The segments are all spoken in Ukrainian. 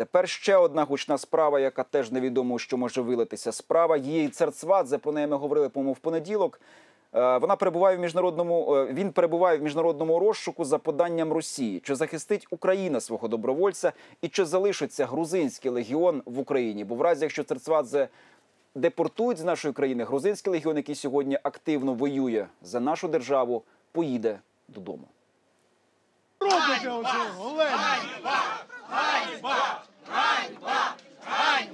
Тепер ще одна гучна справа, яка теж невідомо, що може вилитися. Справа її Церцвадзе, про неї ми говорили, по-моєму, в понеділок. Е, Вона перебуває в міжнародному. е, Він перебуває в міжнародному розшуку за поданням Росії. Чи захистить Україна свого добровольця і чи залишиться грузинський легіон в Україні? Бо в разі, якщо Церцвадзе депортують з нашої країни, грузинський легіон, який сьогодні активно воює за нашу державу, поїде додому. Робите оце,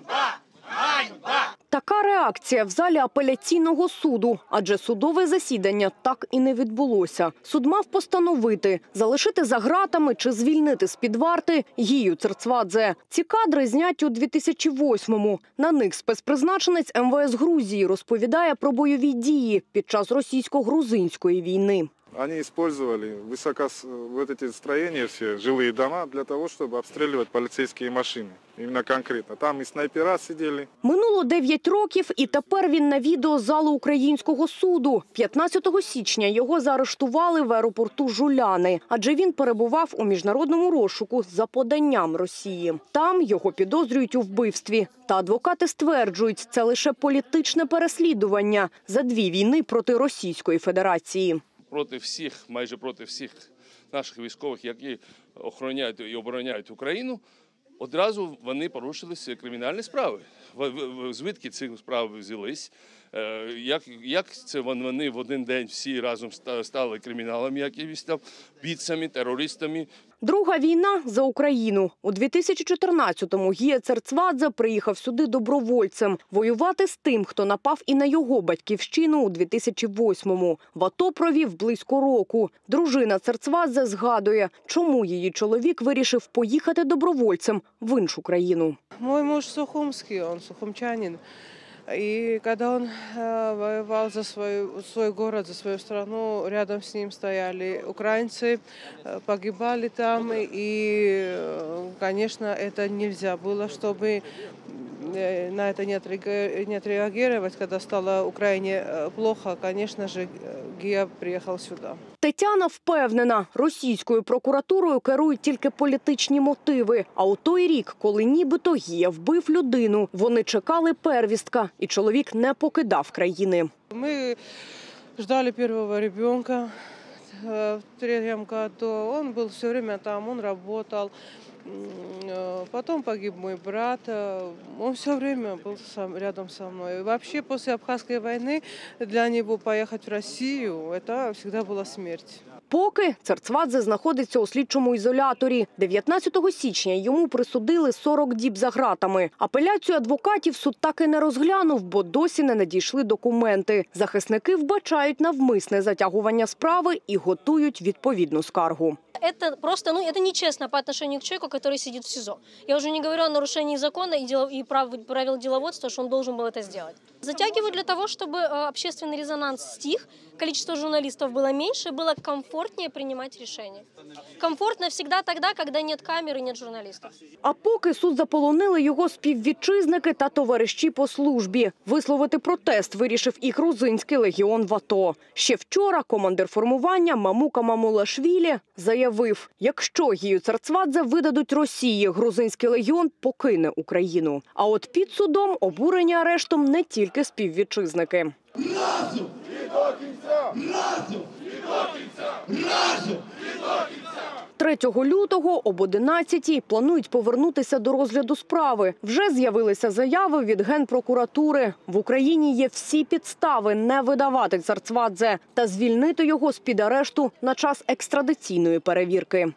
Олена! Така реакція в залі апеляційного суду, адже судове засідання так і не відбулося. Суд мав постановити залишити за ґратами чи звільнити з під варти Гію Церцвадзе. Ці кадри зняті у 2008-му. На них спецпризначенець МВС Грузії розповідає про бойові дії під час російсько-грузинської війни Они использовали высоко, вот эти строения все, жилые дома, для того, чтобы обстреливать полицейские машины. Именно конкретно. Там и снайпера сидели, Минуло 9 років, і тепер він на відео з залу українського суду. 15 січня його заарештували в аеропорту Жуляни, адже він перебував у міжнародному розшуку за поданням Росії. Там його підозрюють у вбивстві. Та адвокати стверджують, це лише політичне переслідування за дві війни проти Російської Федерації. проти всіх, майже проти всіх наших військових, які охороняють і обороняють Україну, одразу вони порушили кримінальні справи. Звідки ці справи взялись? Е, Як, як це вони в один день всі разом стали криміналами, якимись там бійцями, терористами, Друга війна за Україну. У 2014-му Гія Церцвадзе приїхав сюди добровольцем воювати з тим, хто напав і на його батьківщину у 2008-му. В АТО провів близько року. Дружина Церцвадзе згадує, чому її чоловік вирішив поїхати добровольцем в іншу країну. Мой муж сухумский, он сухумчанин. И когда он э, воевал за свою, свой город, за свою страну, рядом с ним стояли украинцы, э, погибали там. И, э, конечно, это нельзя было, чтобы на это не отреага- не отреагировать. Когда стало Украине э, плохо, конечно же, э, Гия приехал сюда. Тетяна впевнена, російською прокуратурою керують тільки політичні мотиви. А у той рік, коли нібито Гія вбив людину, вони чекали первістка, і чоловік не покидав країни. Мы ждали первого ребенка э, в третьем году. Он был все время там, он работал. Э, Потом погиб мой брат. э, Он все время был сам, рядом со мной. И вообще после Абхазской войны для него поехать в Россию, это всегда была смерть. Поки Церцвадзе знаходиться у слідчому ізоляторі. 19 січня йому присудили 40 діб за ґратами. Апеляцію адвокатів суд так і не розглянув, бо досі не надійшли документи. Захисники вбачають навмисне затягування справи і готують відповідну скаргу. Это просто, ну, это нечестно по отношению к человеку, который сидит в СИЗО. Я уже не говорю о нарушении закона и, дел- и прав, правил деловодства, что он должен был это сделать. Затягивают для того, чтобы э, общественный резонанс стих, количество журналистов было меньше, было комфортнее принимать решения. Комфортно всегда тогда, когда нет камеры, нет журналистов. А поки суд заполонили його співвітчизники та товариші по службі. Висловити протест вирішив і грузинський легіон в АТО. Ще вчора командир формування Мамука Мамулашвілі заявив, якщо Гію Царцвадзе видадуть Росії, грузинський легіон покине Україну. А от під судом обурені арештом не тільки співвітчизники. 3 лютого об 11 планують повернутися до розгляду справи. Вже з'явилися заяви від генпрокуратури. В Україні є всі підстави не видавати Царцвадзе та звільнити його з під арешту на час екстрадиційної перевірки.